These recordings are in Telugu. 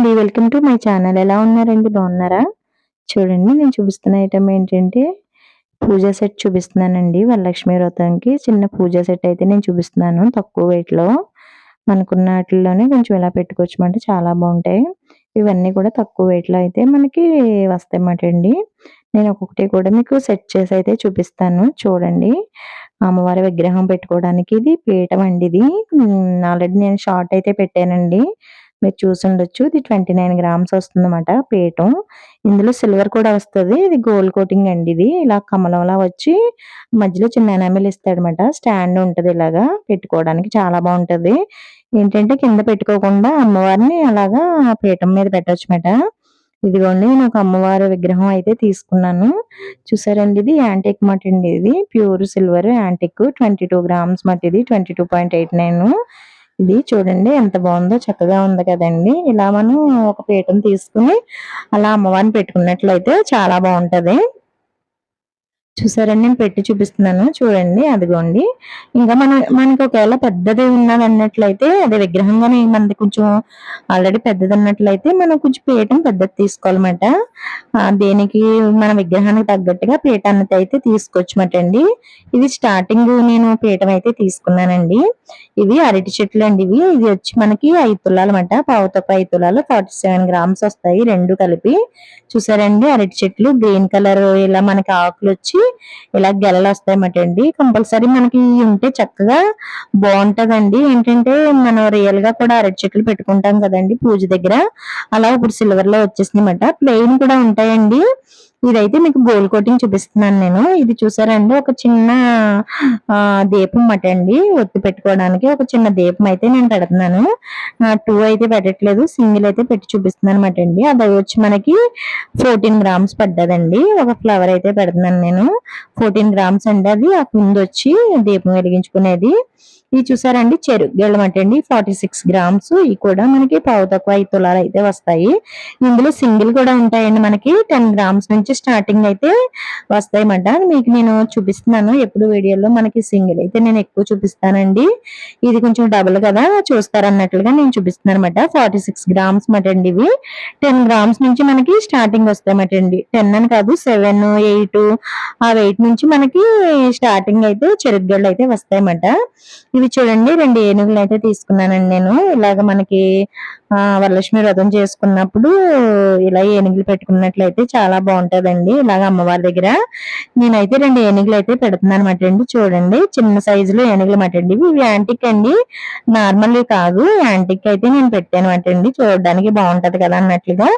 అండి వెల్కమ్ టు మై ఛానల్. ఎలా ఉన్నారండి? బాగున్నారా? చూడండి నేను చూపిస్తున్న ఐటమ్ ఏంటంటే పూజా సెట్ చూపిస్తున్నానండి. వరలక్ష్మి వ్రతానికి చిన్న పూజా సెట్ అయితే నేను చూపిస్తున్నాను తక్కువ వెయిట్లో మనకున్న వాటిల్లోనే కొంచెం ఇలా పెట్టుకోవచ్చమంటే చాలా బాగుంటాయి. ఇవన్నీ కూడా తక్కువ వెయిట్లో అయితే మనకి వస్తాయన్నమాట అండి నేను ఒక్కొక్కటి కూడా మీకు సెట్ చేసి అయితే చూపిస్తాను. చూడండి అమ్మవారి విగ్రహం పెట్టుకోవడానికి ఇది పీఠం అండి ఇది. ఆల్రెడీ నేను షార్ట్ అయితే పెట్టానండి. మీరు చూసి ఉండొచ్చు. ఇది ట్వంటీ నైన్ గ్రామ్స్ వస్తుంది అనమాట పీఠం ఇందులో సిల్వర్ కూడా వస్తుంది. ఇది గోల్డ్ కోటింగ్ అండి ఇది. ఇలా కమలంలా వచ్చి మధ్యలో చిన్న ఎనామిల్ ఇస్తాడనమాట స్టాండ్ ఉంటుంది ఇలాగా పెట్టుకోవడానికి. చాలా బాగుంటుంది. ఏంటంటే కింద పెట్టుకోకుండా అమ్మవారిని అలాగా పీఠం మీద పెట్టొచ్చు మాట ఇదిగోండి నేను ఒక అమ్మవారి విగ్రహం అయితే తీసుకున్నాను. చూసారండి ఇది యాంటిక్ మట్ అండి ఇది. Pure silver antique. Twenty two grams matte ఇది. Twenty two point eight nine. ఇది చూడండి ఎంత బాగుందో చక్కగా ఉంది కదండి. ఇలా మనం ఒక పీఠం తీసుకుని అలా అమ్మవారిని పెట్టుకున్నట్లయితే చాలా బాగుంటది. చూసారండి నేను పెట్టి చూపిస్తున్నాను. చూడండి అదిగోండి. ఇంకా మన మనకి ఒకవేళ పెద్దది ఉన్నది అన్నట్లయితే అదే విగ్రహంగానే మనది కొంచెం ఆల్రెడీ పెద్దది అన్నట్లయితే మనం కొంచెం పీఠం పెద్దది తీసుకోవాలన్నమాట. దేనికి మన విగ్రహానికి తగ్గట్టుగా పీఠాన్ని అయితే తీసుకోవచ్చమాట అండి ఇది స్టార్టింగ్ నేను పీఠం అయితే తీసుకున్నానండి. ఇవి అరటి చెట్లు అండి ఇవి. ఇది వచ్చి మనకి ఐదు తులాలు అనమాట పావుతొక్క ఐదు తులాలు ఫార్టీ సెవెన్ గ్రామ్స్ వస్తాయి రెండు కలిపి. చూసారండి అరటి చెట్లు గ్రీన్ కలర్ ఇలా మనకి ఆకులు వచ్చి ఇలా గెలలు వస్తాయి కంపల్సరీ మనకి ఉంటే చక్కగా బాగుంటదండి. ఏంటంటే మనం రియల్గా కూడా అరటి చెట్లు పెట్టుకుంటాం కదండి పూజ దగ్గర. అలా ఇప్పుడు సిల్వర్లో వచ్చేసింది అనమాట ప్లెయిన్ కూడా ఉంటాయండి. ఇదైతే మీకు గోల్ కోటింగ్ చూపిస్తున్నాను నేను. ఇది చూసారండి ఒక చిన్న దీపం మాట అండి. ఒత్తి పెట్టుకోవడానికి ఒక చిన్న దీపం అయితే నేను పెడుతున్నాను. టూ అయితే పెట్టట్లేదు సింగిల్ అయితే పెట్టి చూపిస్తున్నాను అనమాట అండి. అది వచ్చి మనకి ఫోర్టీన్ గ్రామ్స్ పడ్డదండి. ఒక ఫ్లవర్ అయితే పెడుతున్నాను నేను. ఫోర్టీన్ గ్రామ్స్ అండి అది. ఆ కుందు వచ్చి దీపం వెలిగించుకునేది. ఇది చూసారండి చెరుకు గెళ్ళం అండి ఫార్టీ సిక్స్ గ్రామ్స్ ఇవి కూడా మనకి పావు తక్కువ ఐదు తులాలు అయితే వస్తాయి. ఇందులో సింగిల్ కూడా ఉంటాయండి మనకి. టెన్ గ్రామ్స్ నుంచి స్టార్టింగ్ అయితే వస్తాయి అన్నమాట మీకు నేను చూపిస్తున్నాను. ఎప్పుడు వీడియోలో మనకి సింగిల్ అయితే నేను ఎక్కువ చూపిస్తానండి. ఇది కొంచెం డబుల్ కదా చూస్తారన్నట్లుగా నేను చూపిస్తున్నాను అనమాట ఫార్టీ సిక్స్ గ్రామ్స్ మాట అండి ఇవి. టెన్ గ్రామ్స్ నుంచి మనకి స్టార్టింగ్ వస్తాయన్నమాట అండి. టెన్ అని కాదు సెవెన్ ఎయిట్ ఆ వెయిట్ నుంచి మనకి స్టార్టింగ్ అయితే చెరుగ్గళ్ళు అయితే వస్తాయన్నమాట. ఇవి చూడండి రెండు ఏనుగులు అయితే తీసుకున్నానండి నేను. ఇలాగ మనకి వరలక్ష్మి వ్రతం చేసుకున్నప్పుడు ఇలా ఏనుగులు పెట్టుకున్నట్లయితే చాలా బాగుంటుందండి. ఇలాగ అమ్మవారి దగ్గర నేనైతే రెండు ఏనుగులు అయితే పెడుతున్నాను అనమాట అండి చూడండి. చిన్న సైజులో ఏనుగులు అనమాట అండి ఇవి. యాంటిక్ అండి. నార్మల్ కాదు. యాంటిక్ అయితే నేను పెట్టాను అనమాట అండి. చూడడానికి బాగుంటది కదా అన్నట్లుగా.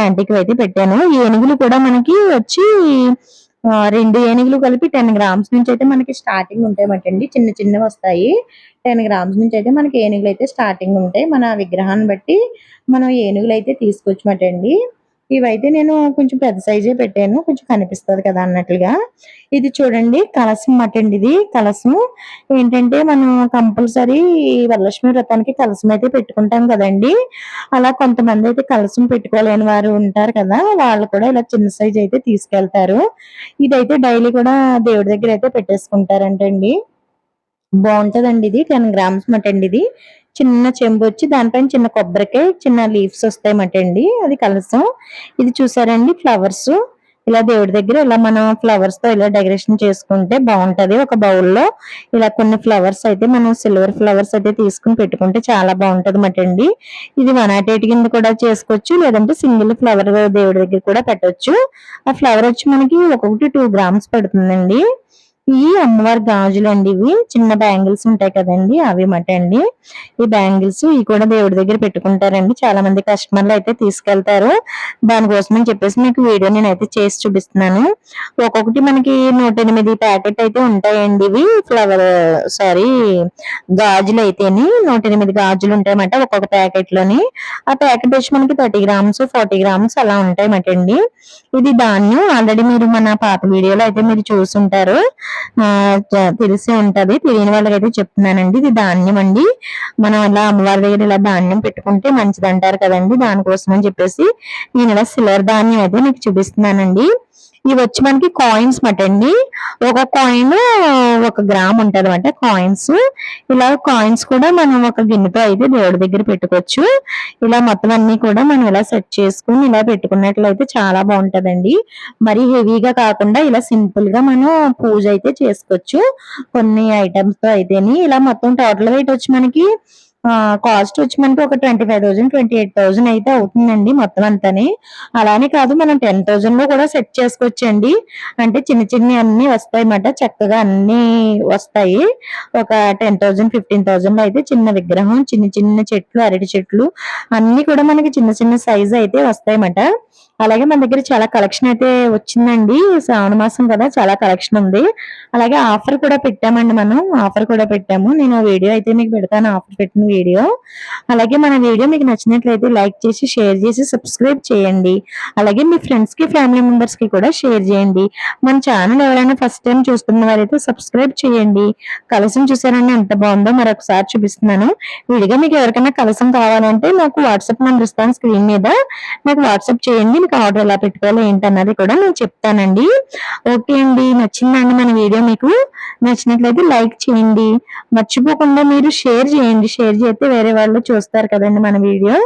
యాంటిక్ అయితే పెట్టాను. ఏనుగులు కూడా మనకి వచ్చి రెండు ఏనుగులు కలిపి టెన్ గ్రామ్స్ నుంచి అయితే మనకి స్టార్టింగ్ ఉంటాయి అండి చిన్న చిన్నవి వస్తాయి. టెన్ గ్రామ్స్ నుంచి అయితే మనకి ఏనుగులు అయితే స్టార్టింగ్ ఉంటాయి. మన విగ్రహాన్ని బట్టి మనం ఏనుగులు అయితే తీసుకోవచ్చమటండి ఇవైతే నేను కొంచెం పెద్ద సైజే పెట్టాను కొంచెం కనిపిస్తుంది కదా అన్నట్లుగా. ఇది చూడండి కలసం మటండి ఇది కలసం ఏంటంటే మనం కంపల్సరీ వరలక్ష్మి వ్రతానికి కలసం అయితే పెట్టుకుంటాం కదండి. అలా కొంతమంది అయితే కలసం పెట్టుకోలేని వారు ఉంటారు కదా వాళ్ళు కూడా ఇలా చిన్న సైజ్ అయితే తీసుకెళ్తారు. ఇదైతే డైలీ కూడా దేవుడి దగ్గర అయితే పెట్టేసుకుంటారంటండి. బాగుంటదండి ఇది. టెన్ గ్రామ్స్ మటండి ఇది. చిన్న చెంబు వచ్చి దానిపైన చిన్న కొబ్బరికాయ చిన్న లీవ్స్ వస్తాయి అండి అది కలసం ఇది చూసారండి ఫ్లవర్స్. ఇలా దేవుడి దగ్గర ఇలా మనం ఫ్లవర్స్తో ఇలా డెకరేషన్ చేసుకుంటే బాగుంటది. ఒక బౌల్లో ఇలా కొన్ని ఫ్లవర్స్ అయితే మనం సిల్వర్ ఫ్లవర్స్ అయితే తీసుకుని పెట్టుకుంటే చాలా బాగుంటది అండి ఇది వన్ నాట్ ఎయిట్ కింద కూడా చేసుకోవచ్చు. లేదంటే సింగిల్ ఫ్లవర్ దేవుడి దగ్గర కూడా పెట్టవచ్చు ఆ ఫ్లవర్ వచ్చి మనకి ఒక్కొక్కటి టూ గ్రామ్స్ పడుతుందండి. ఈ అమ్మవారి గాజులు అండి ఇవి. చిన్న బ్యాంగిల్స్ ఉంటాయి కదండి అవి మాట అండి. ఈ బ్యాంగిల్స్ ఇవి కూడా దేవుడి దగ్గర పెట్టుకుంటారండి. చాలా మంది కస్టమర్లు అయితే తీసుకెళ్తారు. దానికోసం అని చెప్పేసి మీకు వీడియో నేనైతే చేసి చూపిస్తున్నాను. ఒక్కొక్కటి మనకి నూట ఎనిమిది ప్యాకెట్ అయితే ఉంటాయండి ఇవి. ఫ్లవర్ సారీ గాజులు అయితేని నూట ఎనిమిది గాజులు ఉంటాయన్నమాట ఒక్కొక్క ప్యాకెట్లోని ఆ ప్యాకెట్ వచ్చి మనకి థర్టీ గ్రామ్స్ ఫార్టీ గ్రామ్స్ అలా ఉంటాయన్నమాట అండి. ఇది ధాన్యం. ఆల్రెడీ మీరు మన పాత వీడియోలో అయితే మీరు చూసుంటారు. తెలిసి ఉంటది. తెలియని వాళ్ళకి అయితే చెప్తున్నానండి. ఇది ధాన్యం అండి. మనం అలా అమ్మవారి దగ్గర ఇలా ధాన్యం పెట్టుకుంటే మంచిది అంటారు కదండి. దానికోసం అని చెప్పేసి నేను ఇలా సిల్వర్ ధాన్యం అయితే మీకు చూపిస్తున్నానండి. ఇవి వచ్చి మనకి కాయిన్స్ మాట అండి ఒక కాయిన్ ఒక గ్రామ్ ఉంటుంది అనమాట కాయిన్స్ ఇలా కాయిన్స్ కూడా మనం ఒక గిన్నెతో అయితే దేవుడి దగ్గర పెట్టుకోవచ్చు. ఇలా మొత్తం అన్ని కూడా మనం ఇలా సెట్ చేసుకుని ఇలా పెట్టుకున్నట్లయితే చాలా బాగుంటుందండి. మరి హెవీగా కాకుండా ఇలా సింపుల్గా మనం పూజ అయితే చేసుకోవచ్చు. కొన్ని ఐటమ్స్తో అయితేని. ఇలా మొత్తం టోటల్ వెయిట్ వచ్చి మనకి కాస్ట్ వచ్చి మనకి ఒక twenty five thousand twenty eight thousand అయితే అవుతుందండి మొత్తం అంతాని. అలానే కాదు మనం టెన్ థౌసండ్లో కూడా సెట్ చేసుకోవచ్చండి. అంటే చిన్న చిన్న అన్ని వస్తాయి అన్నమాట. చక్కగా అన్ని వస్తాయి. ఒక టెన్ థౌసండ్ ఫిఫ్టీన్ థౌసండ్లో అయితే చిన్న విగ్రహం చిన్న చిన్న చెట్లు అరటి చెట్లు అన్ని కూడా మనకి చిన్న చిన్న సైజ్ అయితే వస్తాయి అన్నమాట. అలాగే మన దగ్గర చాలా కలెక్షన్ అయితే వచ్చిందండి. శ్రావణ మాసం కదా చాలా కలెక్షన్ ఉంది. అలాగే ఆఫర్ కూడా పెట్టామండి మనం. ఆఫర్ కూడా పెట్టాము. నేను వీడియో అయితే మీకు పెడతాను ఆఫర్ పెట్టిన వీడియో అలాగే మన వీడియో మీకు నచ్చినట్లయితే లైక్ చేసి షేర్ చేసి సబ్స్క్రైబ్ చేయండి. అలాగే మీ ఫ్రెండ్స్కి ఫ్యామిలీ మెంబర్స్కి కూడా షేర్ చేయండి. మన ఛానల్ ఎవరైనా ఫస్ట్ టైం చూస్తున్న వారైతే సబ్స్క్రైబ్ చేయండి. కలసం చూసారండి ఎంత బాగుందో మరొకసారి చూపిస్తున్నాను. విడిగా మీకు ఎవరికైనా కలసం కావాలంటే నాకు వాట్సాప్ నెంబర్ ఇస్తాను స్క్రీన్ మీద. నాకు వాట్సాప్ చేయండి మీకు ఆర్డర్ ఎలా పెట్టుకోవాలో ఏంటన్నది కూడా నేను చెప్తానండి. ఓకే అండి. నచ్చిందండి మన వీడియో మీకు. నచ్చినట్లయితే లైక్ చేయండి. మర్చిపోకుండా మీరు షేర్ చేయండి. షేర్ చేస్తే వేరే వాళ్ళు చూస్తారు కదండి మన వీడియో.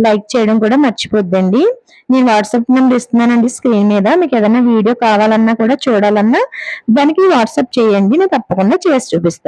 లైక్ చేయడం కూడా మర్చిపోద్దండి. నేను వాట్సాప్ నెంబర్ ఇస్తున్నానండి స్క్రీన్ మీద. మీకు ఏదైనా వీడియో కావాలన్నా కూడా చూడాలన్నా దానికి వాట్సాప్ చేయండి. నేను తప్పకుండా చేసి చూపిస్తాను